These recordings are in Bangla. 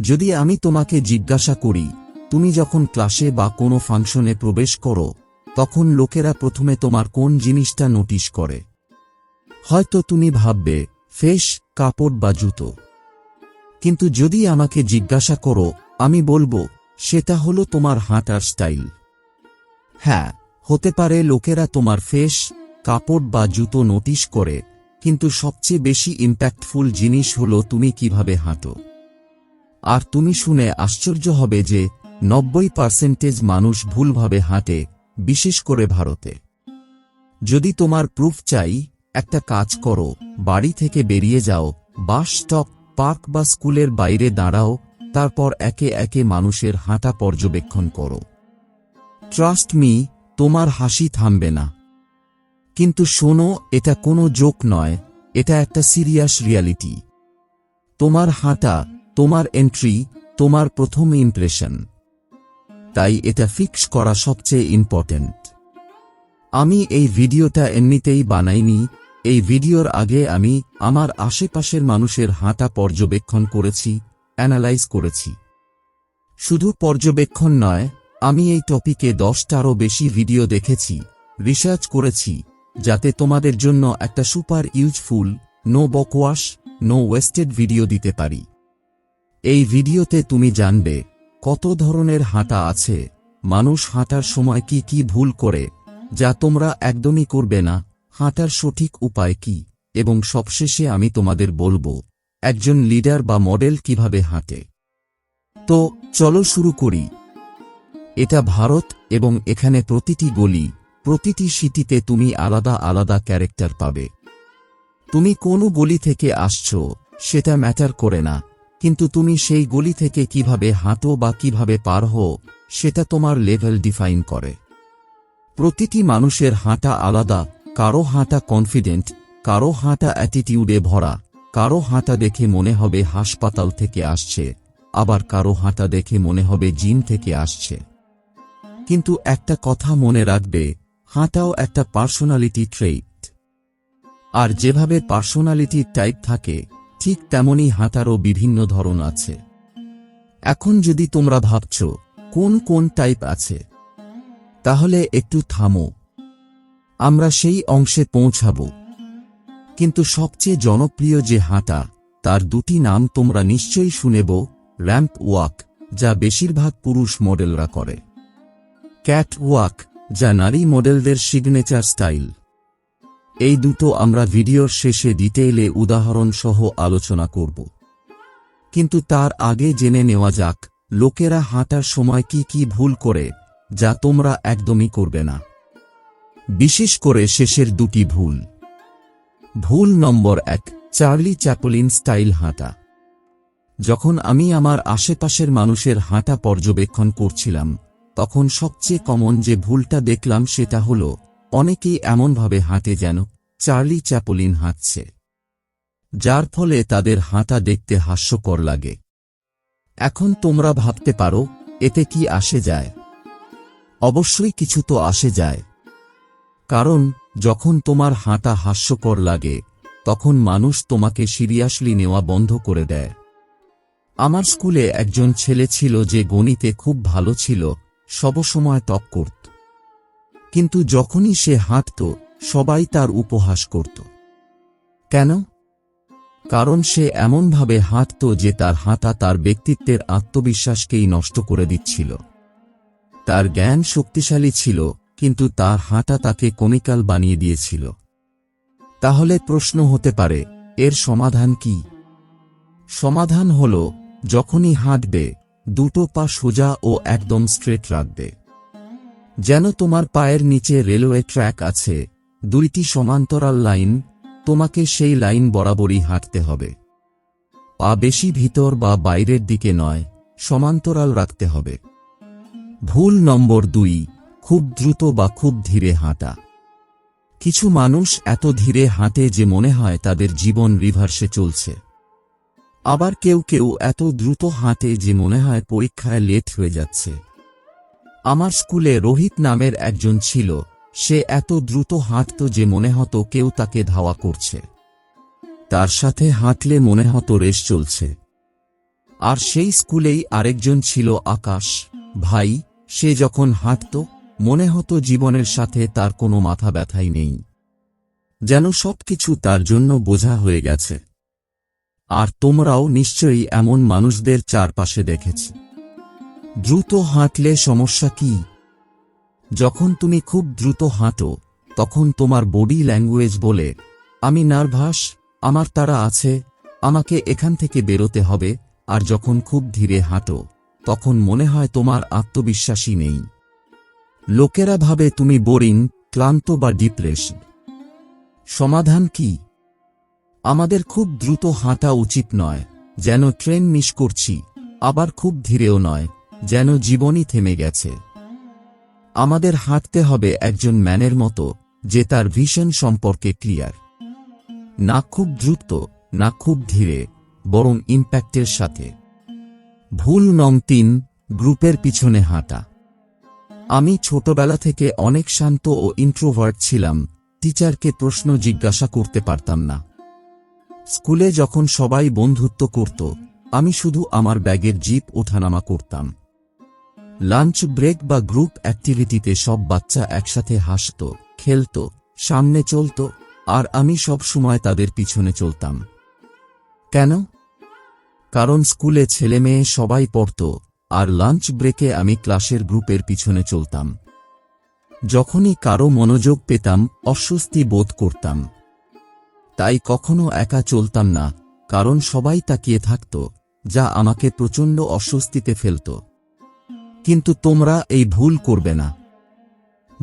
যদি আমি তোমাকে জিজ্ঞাসা করি, তুমি যখন ক্লাসে বা কোনো ফাংশনে প্রবেশ করো, তখন লোকেরা প্রথমে তোমার কোন জিনিসটা নোটিশ করে? হয়তো তুমি ভাববে, ফেস, কাপড় বা জুতো। কিন্তু যদি আমাকে জিজ্ঞাসা করো, আমি বলব, সেটা হলো তোমার হাঁটার স্টাইল। হ্যাঁ হতে পারে লোকেরা তোমার ফেস, কাপড় বা জুতো নোটিশ করে, কিন্তু সবচেয়ে বেশি ইম্প্যাক্টফুল জিনিস হলো তুমি কীভাবে হাঁটো। আর তুমি শুনে আশ্চর্য হবে যে নব্বই পার্সেন্টেজ মানুষ ভুলভাবে হাঁটে, বিশেষ করে ভারতে। যদি তোমার প্রুফ চাই, একটা কাজ করো, বাড়ি থেকে বেরিয়ে যাও, বাস স্টপ, পার্ক বা স্কুলের বাইরে দাঁড়াও, তারপর একে একে মানুষের হাঁটা পর্যবেক্ষণ করো। ট্রাস্ট মি তোমার হাসি থামবে না। কিন্তু শোনো, এটা কোনো জোক নয়, এটা একটা সিরিয়াস রিয়ালিটি তোমার হাঁটা তোমার এন্ট্রি তোমার প্রথম ইমপ্রেশন তাই এটা ফিক্স করা সবচেয়ে ইম্পর্ট্যান্ট আমি এই ভিডিওটা এমনিতেই বানাইনি, এই ভিডিওর আগে আমি আমার আশেপাশের মানুষের হাঁটা পর্যবেক্ষণ করেছি অ্যানালাইজ করেছি। শুধু পর্যবেক্ষণ নয়, আমি এই টপিকে দশটারও বেশি ভিডিও দেখেছি রিসার্চ করেছি, যাতে তোমাদের জন্য একটা সুপার ইউজফুল নো বকওয়াশ নো ওয়েস্টেড ভিডিও দিতে পারি। এই ভিডিওতে তুমি জানবে কত ধরনের হাঁটা আছে, মানুষ হাঁটার সময় কি কি ভুল করে, যা তোমরা একদমই করবে না, হাঁটার সঠিক উপায় কি, এবং সবশেষে আমি তোমাদের বলব, একজন লিডার বা মডেল কীভাবে হাঁটে। তো, চলো শুরু করি। এটা ভারত এবং এখানে প্রতিটি গলি, প্রতিটি সিটিতে তুমি আলাদা আলাদা ক্যারেক্টার পাবে। তুমি কোন গলি থেকে আসছো, সেটা ম্যাটার করে না কিন্তু তুমি সেই গলি থেকে কীভাবে হাঁটো বা কীভাবে পার হও, সেটা তোমার লেভেল ডিফাইন করে। প্রতিটি মানুষের হাঁটা আলাদা, কারও হাঁটা কনফিডেন্ট কারও হাঁটা অ্যাটিটিউডে ভরা, কারও হাঁটা দেখে মনে হবে হাসপাতাল থেকে আসছে, আবার কারও হাঁটা দেখে মনে হবে জিম থেকে আসছে। কিন্তু একটা কথা মনে রাখবে, হাঁটাও একটা পার্সোনালিটি ট্রেইট আর যেভাবে পার্সোনালিটি টাইপ থাকে ঠিক তেমনই হাঁটারও বিভিন্ন ধরন আছে। এখন যদি তোমরা ভাবছ, কোন কোন টাইপ আছে, তাহলে একটু থামো। আমরা সেই অংশে পৌঁছাব। কিন্তু সবচেয়ে জনপ্রিয় যে হাঁটা, তার দুটি নাম তোমরা নিশ্চয়ই শুনেব র্যাম্প ওয়াক যা বেশিরভাগ পুরুষ মডেলরা করে। ক্যাট ওয়াক যা নারী মডেলদের সিগনেচার স্টাইল। এই দুটো আমরা ভিডিওর শেষে ডিটেইলে উদাহরণ সহ আলোচনা করব। কিন্তু তার আগে জেনে নেওয়া যাক, লোকেরা হাঁটার সময় কি কি ভুল করে, যা তোমরা একদমই করবে না। বিশেষ করে শেষের দুটি ভুল। ভুল নম্বর এক, চার্লি চ্যাপলিন স্টাইল হাঁটা। যখন আমি আমার আশেপাশের মানুষের হাঁটা পর্যবেক্ষণ করছিলাম, তখন সবচেয়ে কমন যে ভুলটা দেখলাম সেটা হল অনেকেই এমনভাবে হাঁটে যেন চার্লি চ্যাপলিন হাঁটছে, যার ফলে তাদের হাঁটা দেখতে হাস্যকর লাগে। এখন তোমরা ভাবতে পারো, এতে কি আসে যায়। অবশ্যই কিছু তো আসে যায়। কারণ, যখন তোমার হাঁটা হাস্যকর লাগে, তখন মানুষ তোমাকে সিরিয়াসলি নেওয়া বন্ধ করে দেয়। আমার স্কুলে একজন ছেলে ছিল যে গণিতে খুব ভালো ছিল, সবসময় টপ করত। কিন্তু যখনই সে হাঁটত, সবাই তার উপহাস করত। কেন? কারণ সে এমনভাবে হাঁটত যে তার হাঁটা তার ব্যক্তিত্বের আত্মবিশ্বাসকেই নষ্ট করে দিচ্ছিল। তার জ্ঞান শক্তিশালী ছিল, কিন্তু তার হাঁটা তাকে কমিকাল বানিয়ে দিয়েছিল। তাহলে প্রশ্ন হতে পারে, এর সমাধান কি? সমাধান হল, যখনই হাঁটবে, দুটো পা সোজা ও একদম স্ট্রেট রাখবে। যেন তোমার পায়ের নিচে রেলওয়ে ট্র্যাক আছে, দুইটি সমান্তরাল লাইন, তোমাকে সেই লাইন বরাবরই হাঁটতে হবে। পা বেশি ভিতর বা বাইরের দিকে নয়, সমান্তরাল রাখতে হবে। ভুল নম্বর দুই, খুব দ্রুত বা খুব ধীরে হাঁটা। কিছু মানুষ এত ধীরে হাঁটে যে মনে হয় তাদের জীবন রিভার্সে চলছে। আবার কেউ কেউ এত দ্রুত হাঁটে যে মনে হয় পরীক্ষায় লেট হয়ে যাচ্ছে। আমার স্কুলে রোহিত নামের একজন ছিল, সে এত দ্রুত হাঁটত যে মনে হতো কেউ তাকে ধাওয়া করছে। তার সাথে হাঁটলে মনে হতো রেস চলছে। আর সেই স্কুলেই আরেকজন ছিল আকাশ। ভাই, সে যখন হাঁটত, মনে হতো জীবনের সাথে তার কোনো মাথা ব্যথাই নেই। যেন সবকিছু তার জন্য বোঝা হয়ে গেছে। আর তোমরাও নিশ্চয়ই এমন মানুষদের চারপাশে দেখেছ। দ্রুত হাঁটলে সমস্যা কি? যখন তুমি খুব দ্রুত হাঁটো, তখন তোমার বডি ল্যাঙ্গুয়েজ বলে, আমি নার্ভাস আমার তারা আছে, আমাকে এখান থেকে বেরোতে হবে। আর যখন খুব ধীরে হাঁটো, তখন মনে হয় তোমার আত্মবিশ্বাসী নেই। লোকেরা ভাবে তুমি বোরিং ক্লান্ত বা ডিপ্রেশন সমাধান কি? আমাদের খুব দ্রুত হাঁটা উচিত নয়, যেন ট্রেন মিস করছি, আবার খুব ধীরেও নয়। যেন জীবনই থেমে গেছে। আমাদের হাঁটতে হবে একজন ম্যানের মতো, যে তার ভিশন সম্পর্কে ক্লিয়ার। না খুব দ্রুত, না খুব ধীরে, বরং ইম্প্যাক্টের সাথে। ভুল নং তিন, গ্রুপের পিছনে হাঁটা। আমি ছোটবেলা থেকে অনেক শান্ত ও ইন্ট্রোভার্ট ছিলাম, টিচারকে প্রশ্ন জিজ্ঞাসা করতে পারতাম না। স্কুলে যখন সবাই বন্ধুত্ব করত, আমি শুধু আমার ব্যাগের জিপ ওঠানামা করতাম। লাঞ্চ ব্রেক বা গ্রুপ অ্যাক্টিভিটিতে সব বাচ্চা একসাথে হাসত, খেলত, সামনে চলত, আর আমি সব সময় তাদের পিছনে চলতাম। কেন? কারণ স্কুলে ছেলে মেয়ে সবাই পড়ত, আর লাঞ্চ ব্রেকে আমি ক্লাসের গ্রুপের পিছনে চলতাম। যখনই কারও মনোযোগ পেতাম, অস্বস্তি বোধ করতাম। তাই কখনো একা চলতাম না, কারণ সবাই তাকিয়ে থাকত, যা আমাকে প্রচণ্ড অস্বস্তিতে ফেলত। কিন্তু তোমরা এই ভুল করবে না।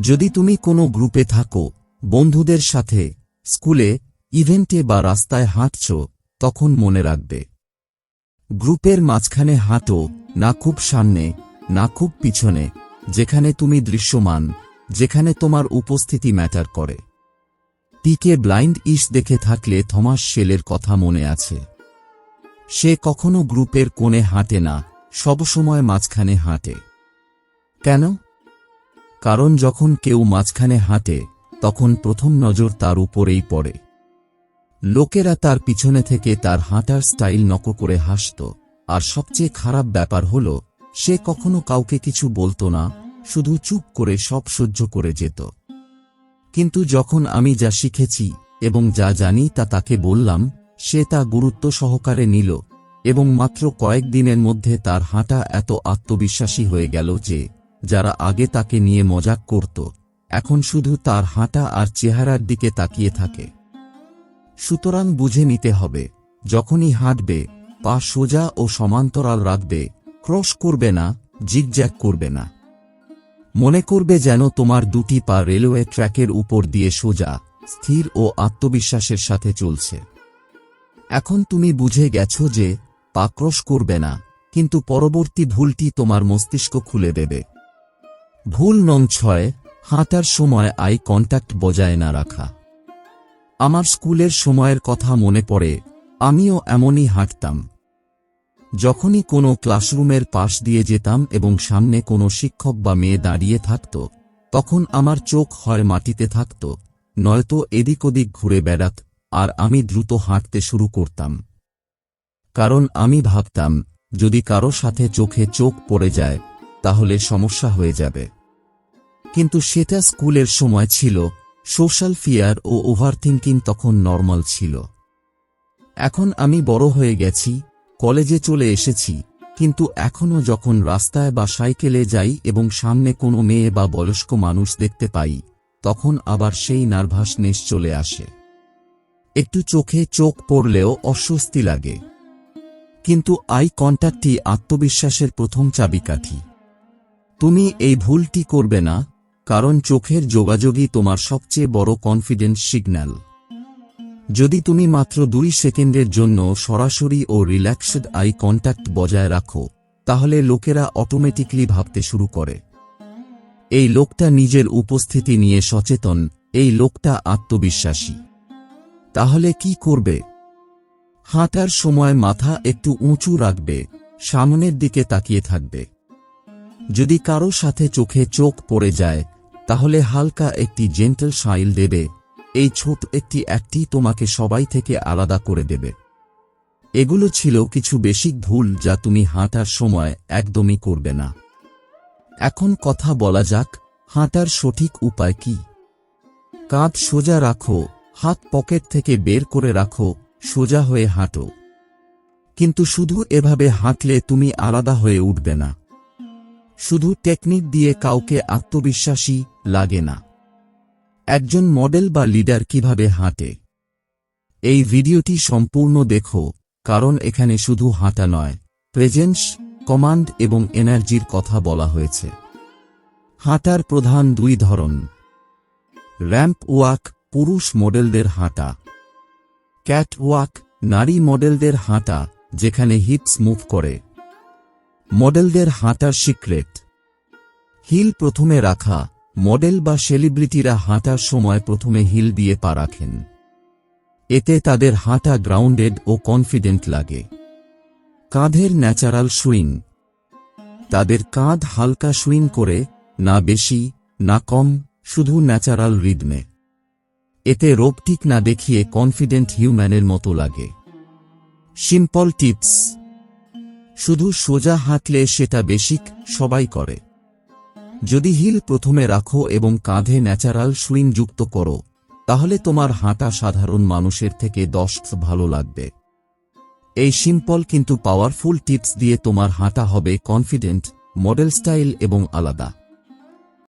যদি তুমি কোনো গ্রুপে থাকো, বন্ধুদের সাথে, স্কুলে, ইভেন্টে বা রাস্তায় হাঁটছ, তখন মনে রাখবে। গ্রুপের মাঝখানে হাঁটো, না খুব সামনে, না খুব পিছনে, যেখানে তুমি দৃশ্যমান, যেখানে তোমার উপস্থিতি ম্যাটার করে। টিকে ব্লাইন্ড ইস দেখে থাকলে থমাস শেলের কথা মনে আছে। সে কখনো গ্রুপের কোণে হাঁটে না, সবসময় মাঝখানে হাঁটে। কেন? কারণ যখন কেউ মাঝখানে হাঁটে, তখন প্রথম নজর তার উপরেই পড়ে। লোকেরা তার পিছনে থেকে তার হাঁটার স্টাইল নক করে হাসত, আর সবচেয়ে খারাপ ব্যাপার হল, সে কখনো কাউকে কিছু বলতো না, শুধু চুপ করে সব সহ্য করে যেত। কিন্তু যখন আমি যা শিখেছি এবং যা জানি তা তাকে বললাম, সে তা গুরুত্ব সহকারে নিল এবং মাত্র কয়েকদিনের মধ্যে তার হাঁটা এত আত্মবিশ্বাসী হয়ে গেল যে যারা আগে তাকে নিয়ে মজাক করত, এখন শুধু তার হাঁটা আর চেহারার দিকে তাকিয়ে থাকে। সুতরাং বুঝে নিতে হবে, যখনই হাঁটবে, পা সোজা ও সমান্তরাল রাখবে, ক্রস করবে না, জিগজ্যাগ করবে না। মনে করবে যেন তোমার দুটি পা রেলওয়ে ট্র্যাকের উপর দিয়ে সোজা, স্থির ও আত্মবিশ্বাসের সাথে চলছে। এখন তুমি বুঝে গেছ যে, পা ক্রস করবে না, কিন্তু পরবর্তী ভুলটি তোমার মস্তিষ্ক খুলে দেবে। ভুল নং ছয়, হাঁটার সময় আই কন্ট্যাক্ট বজায় না রাখা। আমার স্কুলের সময়ের কথা মনে পড়ে, আমিও এমনই হাঁটতাম। যখনই কোনো ক্লাসরুমের পাশ দিয়ে যেতাম এবং সামনে কোনো শিক্ষক বা মেয়ে দাঁড়িয়ে থাকত, তখন আমার চোখ হয় মাটিতে থাকত, নয়তো এদিক ওদিক ঘুরে বেড়াত, আর আমি দ্রুত হাঁটতে শুরু করতাম। কারণ আমি ভাবতাম, যদি কারও সাথে চোখে চোখ পড়ে যায় তাহলে সমস্যা হয়ে যাবে। কিন্তু সেটা স্কুলের সময় ছিল, সোশ্যাল ফিয়ার ও ওভারথিঙ্কিং তখন নর্মাল ছিল। এখন আমি বড় হয়ে গেছি, কলেজে চলে এসেছি, কিন্তু এখনও যখন রাস্তায় বা সাইকেলে যাই এবং সামনে কোনো মেয়ে বা বয়স্ক মানুষ দেখতে পাই, তখন আবার সেই নার্ভাসনেস চলে আসে। একটু চোখে চোখ পড়লেও অস্বস্তি লাগে। কিন্তু আই কন্ট্যাক্টটি আত্মবিশ্বাসের প্রথম চাবিকাঠি। তুমি এই ভুলটি করবে না, কারণ চোখের যোগাযোগই তোমার সবচেয়ে বড় কনফিডেন্স সিগন্যাল যদি তুমি মাত্র দুই সেকেন্ডের জন্য সরাসরি ও রিল্যাক্সড আই কন্ট্যাক্ট বজায় রাখো, তাহলে লোকেরা অটোমেটিকলি ভাবতে শুরু করে। এই লোকটা নিজের উপস্থিতি নিয়ে সচেতন, এই লোকটা আত্মবিশ্বাসী। তাহলে কি করবে? হাঁটার সময় মাথা একটু উঁচু রাখবে, সামনের দিকে তাকিয়ে থাকবে। যদি কারও সাথে চোখে চোখ পড়ে যায়, তাহলে হালকা একটি জেন্টেল সাইল দেবে। এই ছোট একটি একটি তোমাকে সবাই থেকে আলাদা করে দেবে। এগুলো ছিল কিছু বেসিক ভুল যা তুমি হাঁটার সময় একদমই করবে না। এখন কথা বলা যাক, হাঁটার সঠিক উপায় কি? কাঁধ সোজা রাখো, হাত পকেট থেকে বের করে রাখো, সোজা হয়ে হাঁটো। কিন্তু শুধু এভাবে হাঁটলে তুমি আলাদা হয়ে উঠবে না। শুধু টেকনিক দিয়ে কাউকে আত্মবিশ্বাসী লাগে না। একজন মডেল বা লিডার কীভাবে হাঁটে? এই ভিডিওটি সম্পূর্ণ দেখো, কারণ এখানে শুধু হাঁটা নয় প্রেজেন্স কমান্ড এবং এনার্জির কথা বলা হয়েছে। হাঁটার প্রধান দুই ধরন। র্যাম্প ওয়াক পুরুষ মডেলদের হাঁটা। ক্যাট ওয়াক নারী মডেলদের হাঁটা, যেখানে হিপস মুভ করে। মডেলদের হাঁটার সিক্রেট। হিল প্রথমে রাখা, মডেল বা সেলিব্রিটিরা হাঁটার সময় প্রথমে হিল দিয়ে পা রাখেন। এতে তাদের হাঁটা গ্রাউন্ডেড ও কনফিডেন্ট লাগে। কাঁধের ন্যাচারাল সুইং। তাদের কাঁধ হালকা সুইং করে, না বেশি, না কম, শুধু ন্যাচারাল রিদমে। এতে রোবটিক না দেখিয়ে কনফিডেন্ট হিউম্যানের মতো লাগে। Simple tips. শুধু সোজা হাঁটলে সেটা বেশিক সবাই করে। যদি হিল প্রথমে রাখো এবং কাঁধে ন্যাচারাল সুইং যুক্ত করো, তাহলে তোমার হাঁটা সাধারণ মানুষের থেকে দশ ভালো লাগবে। এই সিম্পল কিন্তু পাওয়ারফুল টিপস দিয়ে তোমার হাঁটা হবে কনফিডেন্ট, মডেল স্টাইল এবং আলাদা।